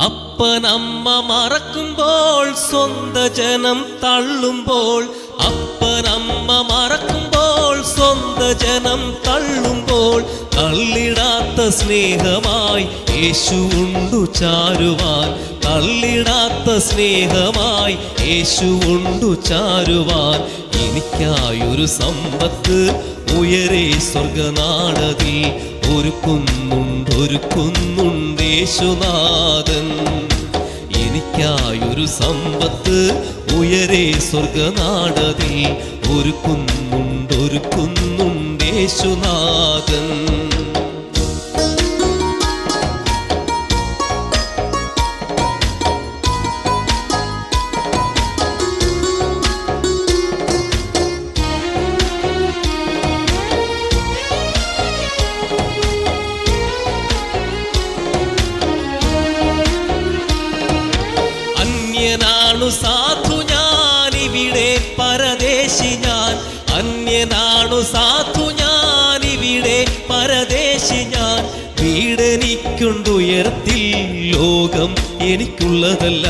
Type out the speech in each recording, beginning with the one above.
അപ്പനമ്മ മറക്കുമ്പോൾ സ്വന്ത ജനം തള്ളുമ്പോൾ അപ്പനമ്മ മറക്കുമ്പോൾ സ്വന്ത ജനം തള്ളുമ്പോൾ തള്ളിടാത്ത സ്നേഹമായി യേശു ഉണ്ടു ചാരുവാൻ. തള്ളിടാത്ത സ്നേഹമായി യേശു ഉണ്ടു ചാരുവാൻ. എനിക്കായൊരു സമ്പത്ത് ഉയരെ സ്വർഗനാടതിൽ ഒരുക്കുന്നുണ്ട് ഒരുക്കുന്നുണ്ട് യേശുനാഥൻ. എനിക്കായൊരു സമ്പത്ത് ഉയരെ സ്വർഗനാടതിൽ. ഒരുക്കുന്നുണ്ട് ഒരുക്കുന്നുണ്ട് അന്യനാണു സാധു ഞാൻ ഇവിടെ പരദേശി ഞാൻ. അന്യനാണു സാധു ഞാൻ ഇവിടെ പരദേശി ഞാൻ. വീടെനിക്കുണ്ടുയരത്തിൽ ലോകം എനിക്കുള്ളതല്ല.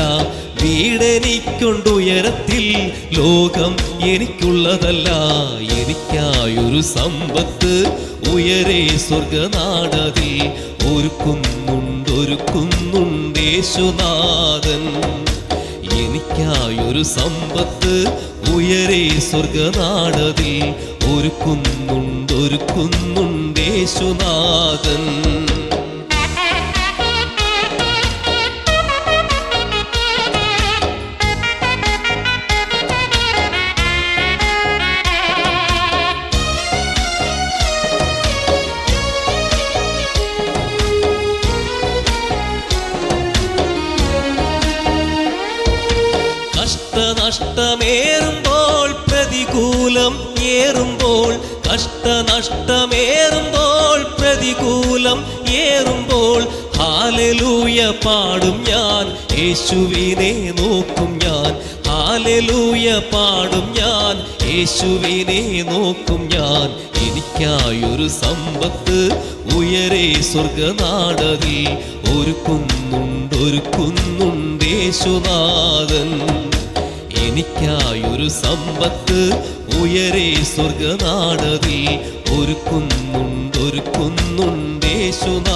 വീടെനിക്കുണ്ടുയരത്തിൽ ലോകം എനിക്കുള്ളതല്ല. എനിക്കായൊരു സമ്പത്ത് ഉയരെ സ്വർഗനാടതിൽ ഒരുക്കുന്നുണ്ടൊരുക്കുന്നുണ്ടേശുനാഥൻ എനിക്കായൊരു സമ്പത്ത് ഉയരെ സ്വർഗനാടതിൽ ഒരുക്കുന്നുണ്ട് കഷ്ടനഷ്ടമേറുമ്പോൾ പ്രതികൂലം ഏറുമ്പോൾ കഷ്ടനഷ്ടമേറുമ്പോൾ പ്രതികൂലം ഏറുമ്പോൾ ഹാലലൂയ പാടും ഞാൻ. യേശുവിനെ നോക്കും ഞാൻ. ഹാലലൂയ പാടും ഞാൻ. യേശുവിനെ നോക്കും ഞാൻ. എനിക്കായൊരു സമ്പത്ത് ഉയരെ സ്വർഗനാടതിൽ ഒരുക്കുന്നുണ്ട് ഒരുക്കുന്നുണ്ട് യേശുനാഥൻ. എനിക്കായൊരു സമ്പത്ത് ഉയരെ സ്വർഗനാടതിൽ ഒരുക്കുന്നുണ്ട് ഒരുക്കുന്നുണ്ട് യേശുനാഥൻ